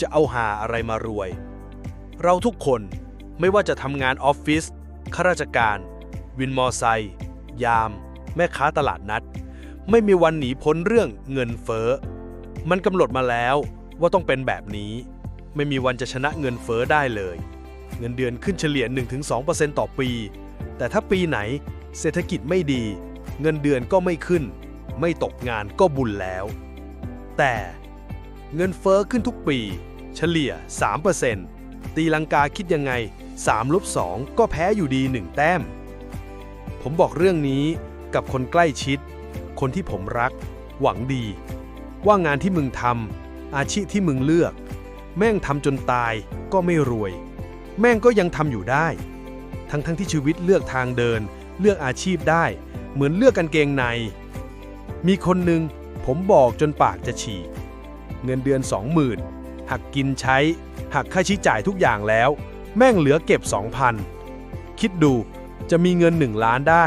จะเอาหาอะไรมารวย เราทุกคนไม่ว่าจะทำงานออฟฟิศข้าราชการ วินมอไซค์ยาม แม่ค้าตลาดนัด ไม่มีวันหนีพ้นเรื่องเงินเฟ้อ มันกำหนดมาแล้วว่าต้องเป็นแบบนี้ ไม่มีวันจะชนะเงินเฟ้อได้เลย เงินเดือนขึ้นเฉลี่ย 1-2%ต่อปี แต่ถ้าปีไหนเศรษฐกิจไม่ดี เงินเดือนก็ไม่ขึ้น ไม่ตกงานก็บุญแล้ว แต่เงินเฟ้อขึ้นทุกปี เฉลี่ย 3%ตีลังกาคิดยังไง3ลบ2ก็แพ้อยู่ดี 1 แต้ม ผมบอกเรื่องนี้กับคนใกล้ชิด คนที่ผมรัก หวังดี ว่างานที่มึงทำอาชีพที่มึงเลือก แม่งทำจนตายก็ไม่รวย แม่งก็ยังทำอยู่ได้ ทั้งทั้งที่ชีวิตเลือกทางเดิน เลือกอาชีพได้ เหมือนเลือกกางเกงใน มีคนหนึ่งผมบอกจนปากจะฉีก เงินเดือน20,000หั กกินใช้ หักค่าใช้จ่ายทุกอย่างแล้ว แม่งเหลือเก็บ 2,000 คิดดูจะมีเงิน 1 ล้านได้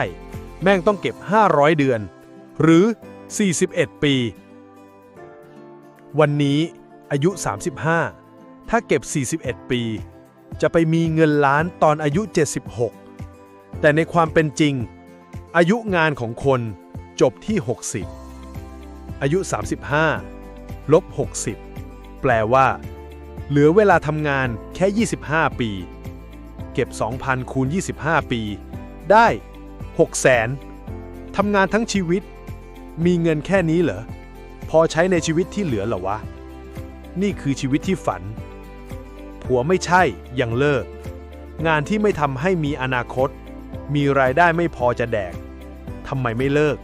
แม่งต้องเก็บ 500 เดือน หรือ 41 ปี วันนี้อายุ 35 ถ้าเก็บ 41 ปี จะไปมีเงินล้านตอนอายุ 76 แต่ในความเป็นจริง อายุงานของคนจบที่ 60 อายุ 35 ลบ 60 แปลว่า เหลือเวลาทำงานแค่ 25 ปี เก็บ 2,000 คูณ 25 ปี ได้ 600,000ทำงานทั้งชีวิต มีเงินแค่นี้เหรอ พอใช้ในชีวิตที่เหลือเหรอวะ นี่คือชีวิตที่ฝัน ผัวไม่ใช่ยังเลิก งานที่ไม่ทำให้มีอนาคต มีรายได้ไม่พอจะแดกทำไมไม่เลิก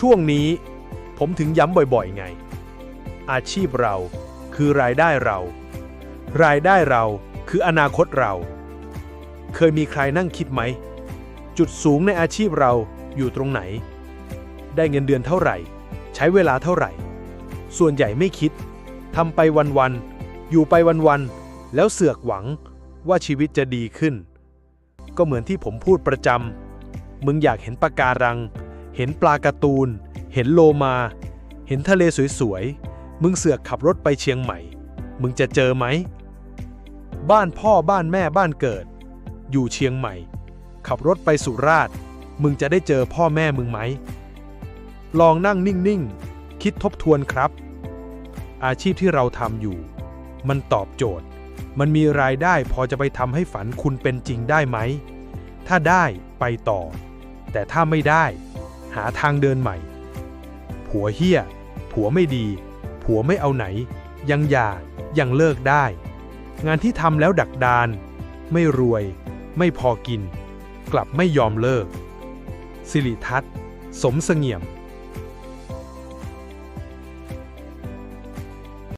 ช่วงนี้ผมถึงย้ำบ่อยๆไง อาชีพเรา คือรายได้เรา รายได้เราคืออนาคตเรา เคยมีใครนั่งคิดไหม จุดสูงในอาชีพเราอยู่ตรงไหน ได้เงินเดือนเท่าไหร่ ใช้เวลาเท่าไหร่ ส่วนใหญ่ไม่คิดทำไปวันๆอยู่ไปวันๆแล้วเสือกหวังว่าชีวิตจะดีขึ้น ก็เหมือนที่ผมพูดประจำมึงอยากเห็นปะการัง เห็นปลาการ์ตูน เห็นโลมา เห็นทะเลสวยๆ มึงเสือกขับรถไปเชียงใหม่ มึงจะเจอไหม บ้านพ่อบ้านแม่บ้านเกิด อยู่เชียงใหม่ ขับรถไปสุราษฎร์ มึงจะได้เจอพ่อแม่มึงไหม ลองนั่งนิ่งๆ คิดทบทวนครับ อาชีพที่เราทำอยู่ มันตอบโจทย์ มันมีรายได้พอจะไปทำให้ฝันคุณเป็นจริงได้ไหม ถ้าได้ไปต่อ แต่ถ้าไม่ได้ หาทางเดินใหม่ ผัวเฮี้ย ผัวไม่ดี ผัวไม่เอาไหน ยังหย่ายังเลิกได้ งานที่ทำแล้วดักดาน ไม่รวย ไม่พอกิน กลับไม่ยอมเลิก สิริทัศน์ สมเสงี่ยม